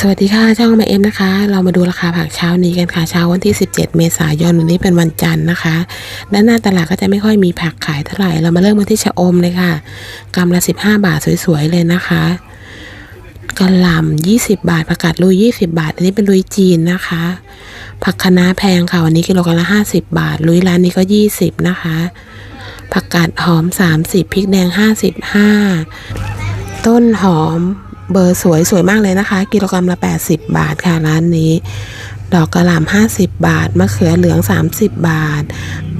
สวัสดีค่ะช่องมาเอ็มนะคะ เรามาดูราคาผักเช้านี้กันค่ะเช้าวันที่ 17 เมษายนวันนี้เป็นวันจันทร์นะคะ ด้านหน้าตลาดก็จะไม่ค่อยมีผักขายเท่าไหร่ เรามาเริ่มกันที่ชะอมเลยค่ะกำละ 15 บาทสวยๆเลยนะคะกระหล่ำ20 บาทผักกาดลุย 20 บาท อันนี้เป็นลุยจีนนะคะ ผักคะน้าแพงค่ะวันนี้กิโลกรัมละ 50 บาท ลุยร้านนี้ก็ 20 นะคะ ผักกาดหอม 30พริกแดง 55 ต้นหอม เบอร์สวยสวยมากเลยนะคะ กิโลกรัมละ 80 บาทค่ะร้านนี้ ดอกกระหล่ำ50 บาท มะเขือเหลือง 30 บาท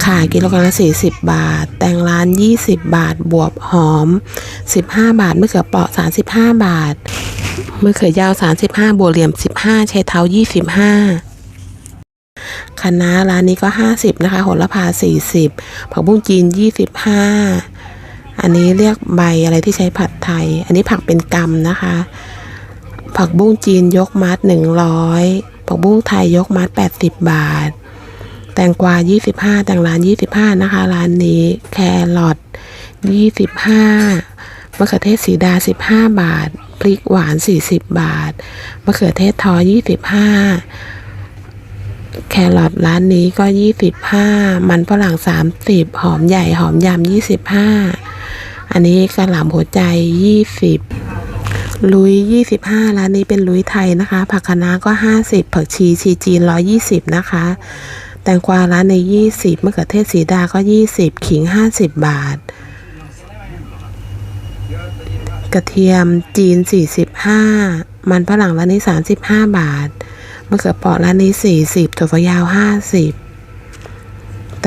ข่ากิโลกรัมละ 40 บาท แตงร้าน 20 บาท บวบหอม 15 บาท มะเขือเปราะ 35 บาท มะเขือยาว 35 บัวเหลี่ยม 15ชัยเท้า 25คะน้าร้านนี้ก็ 50 นะคะโหระพา 40 ผักบุ้งจีน 25 อันนี้เรียกใบอะไรที่ใช้ผัดไทย อันนี้ผักเป็นกำนะคะ ผักบุ้งจีนยกมัดหนึ่งร้อยผักบุ้งไทยยกมัดแปดสิบบาท แตงกวายี่สิบห้าแตงร้านยี่สิบห้านะคะ ร้านนี้ แครอทยี่สิบห้ามะเขือเทศสีดาสิบห้าบาท พริกหวานสี่สิบบาท มะเขือเทศทอยี่สิบห้าแครอทร้านนี้ก็ยี่สิบห้ามันฝรั่งสามสิบหอมใหญ่หอมยำยี่สิบห้า อันนี้กระหล่ำหัวใจยี่สิบลุยยี่สิบห้าร้านนี้เป็นลุยไทยนะคะ ผักคะน้าก็ห้าสิบผักชีชีจีนร้อยี่สิบนะคะ แตงกวาร้านในยี่สิบมะเขือเทศสีดาก็ยี่สิบขิงห้าสิบบาท กระเทียมจีนสี่สิบห้ามันฝรั่งร้านนี้สามสิบห้าบาทมะเขือเปราะร้านนี้สี่สิบถั่วฝักยาวห้าสิบ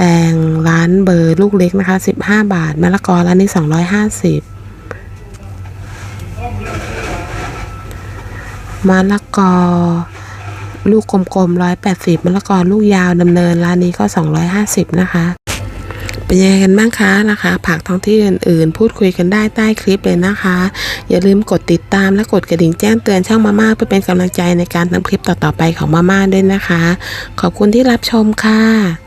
ตงร้านเบอร์ลูกเล็กนะคะสิบห้าบาท มะละกอร้านนี้สองร้อยห้าสิบมะละกอ ลูกกลมๆร้อยแปดสิบมะละกอลูกยาวดำเนินร้านนี้ก็สองร้อยห้าสิบนะคะ เป็นยังไงกันบ้างคะราคาผักท้องที่อื่นๆ พูดคุยกันได้ใต้คลิปเลยนะคะ อย่าลืมกดติดตามและกดกระดิ่งแจ้งเตือนช่องมาม่าเพื่อเป็นกำลังใจในการทำคลิปต่อๆไปของมาม่าด้วยนะคะ ขอบคุณที่รับชมค่ะ